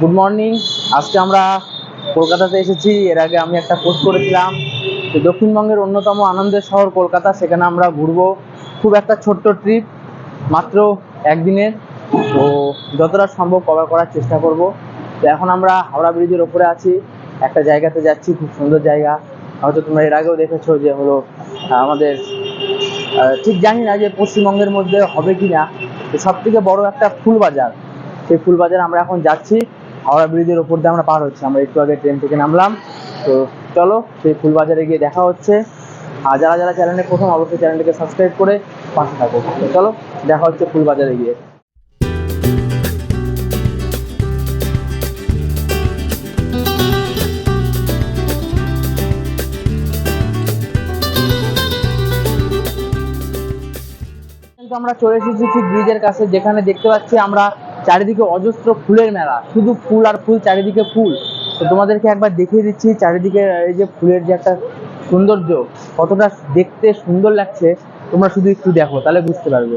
Good morning আজকে আমরা কলকাতাতে এসেছি। এর আগে আমি একটা পোস্ট করেছিলাম তো দক্ষিণবঙ্গের অন্যতম আনন্দের শহর কলকাতা। সেখানে আমরা ঘুরবো। খুব একটা ছোট্ট ট্রিপ মাত্র একদিনের। তো যতটা সম্ভব কভার করার চেষ্টা করব। তো এখন আমরা হাওড়া ব্রিজের ওপরে আছি। একটা জায়গাতে যাচ্ছি, খুব সুন্দর জায়গা। হয়তো তোমরা এর আগেও দেখেছ যে হলো আমাদের ঠিক জানি না যে পশ্চিমবঙ্গের মধ্যে হবে কি না সব থেকে বড় একটা ফুল বাজার সেই ফুল বাজারে আমরা এখন যাচ্ছি। হাওড়া ব্রিজের ওপর দিয়ে আমরা পার হচ্ছি। আমরা একটু আগে ট্রেন থেকে নামলাম। তো চলো, সেই ফুল বাজারে গিয়ে দেখা হচ্ছে। আর যারা যারা চ্যানেলে প্রথম অবশ্যই চ্যানেলটিকে সাবস্ক্রাইব করে পাশে থাকো। চলো, দেখা হচ্ছে ফুলবাজারে গিয়ে। আমরা চলে এসেছি ঠিক ব্রিজের কাছে, যেখানে দেখতে পাচ্ছি আমরা চারিদিকে অজস্র ফুলের মেলা। শুধু ফুল আর ফুল, চারিদিকে ফুল। তো তোমাদেরকে একবার দেখিয়ে দিচ্ছি চারিদিকে, এই যে ফুলের যে একটা সৌন্দর্য। কতটা দেখতে সুন্দর লাগছে, তোমরা শুধু একটু দেখো, তাহলে বুঝতে পারবে।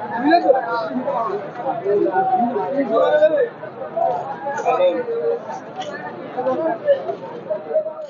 Thank you.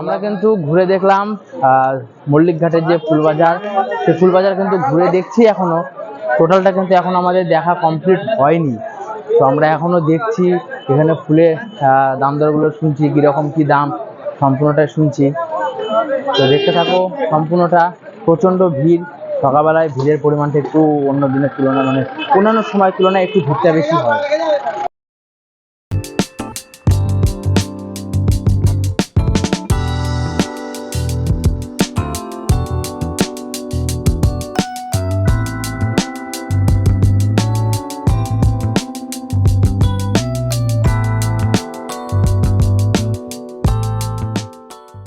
আমরা কিন্তু ঘুরে দেখলাম আহ, মল্লিক ঘাটের যে ফুলবাজার সেই ফুলবাজার কিন্তু ঘুরে দেখছি এখনও। টোটালটা কিন্তু এখন আমাদের দেখা কমপ্লিট হয়নি। তো আমরা এখনও দেখছি এখানে ফুলের দাম দরগুলো শুনছি কীরকম কি দাম সম্পূর্ণটাই শুনছি। তো দেখতে থাকো সম্পূর্ণটা প্রচণ্ড ভিড়। সকালবেলায় ভিড়ের পরিমাণটা একটু অন্য দিনের তুলনায় মানে অন্যান্য সময়ের তুলনায় একটু ভিড়টা বেশি হয়।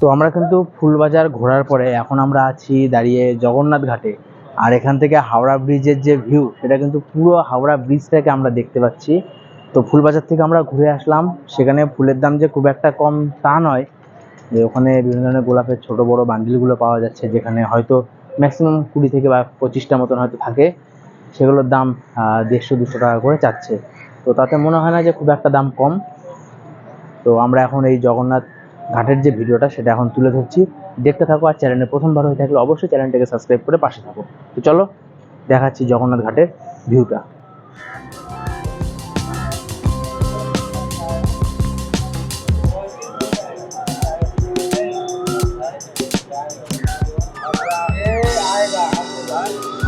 তো আমরা কিন্তু ফুলবাজার ঘোরার পরে এখন আমরা আছি দাঁড়িয়ে জগন্নাথ ঘাটে। আর এখান থেকে হাওড়া ব্রিজের যে ভিউ সেটা কিন্তু পুরো হাওড়া ব্রিজটাকে আমরা দেখতে পাচ্ছি। তো ফুলবাজার থেকে আমরা ঘুরে আসলাম। সেখানে ফুলের দাম যে খুব একটা কম তা নয়। যে ওখানে বিভিন্ন ধরনের গোলাপের ছোট বড় বান্ডিলগুলো পাওয়া যাচ্ছে, যেখানে হয়তো ম্যাক্সিমাম কুড়ি থেকে বা পঁচিশটা মতন হয়তো থাকে। সেগুলোর দাম দেড়শো, দুশো টাকা করে চাচ্ছে। তো তাতে মনে হয় না যে খুব একটা দাম কম। তো আমরা এখন এই জগন্নাথ ঘাটের যে ভিডিওটা, সেটা এখন তুলে ধরছি। দেখতে থাকো আর চ্যানেলে প্রথমবার হয়ে থাকলে অবশ্যই চ্যানেলটাকে সাবস্ক্রাইব করে পাশে থাকো। তো চলো, দেখাচ্ছি জগন্নাথ ঘাটের ভিউটা।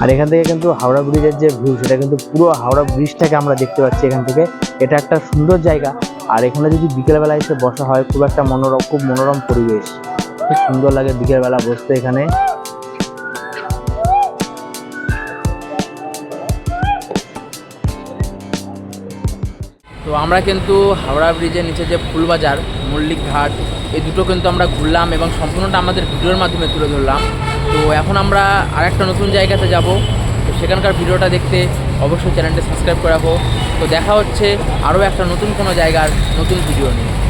আর এখান থেকে কিন্তু হাওড়া ব্রিজের যে ভিউ, সেটা কিন্তু পুরো হাওড়া ব্রিজটাকে আমরা দেখতে পাচ্ছি এখান থেকে। এটা একটা সুন্দর জায়গা। আর এখানে যদি বিকেলবেলা এসে বসা হয়, খুব একটা মনোরম, খুব মনোরম পরিবেশ। খুব সুন্দর লাগে বিকেলবেলা বসতে এখানে। তো আমরা কিন্তু হাওড়া ব্রিজের নিচে যে ফুলবাজার মল্লিক ঘাট, এই দুটো কিন্তু আমরা ঘুরলাম এবং সম্পূর্ণটা আমাদের ভিডিওর মাধ্যমে তুলে ধরলাম। তো এখন আমরা আরেকটা নতুন জায়গাতে যাব। তো সেখানকার ভিডিওটা দেখতে অবশ্যই চ্যানেলটা সাবস্ক্রাইব করা হোক। তো দেখা হচ্ছে আরও একটা নতুন কোনো জায়গার নতুন ভিডিও নিয়ে।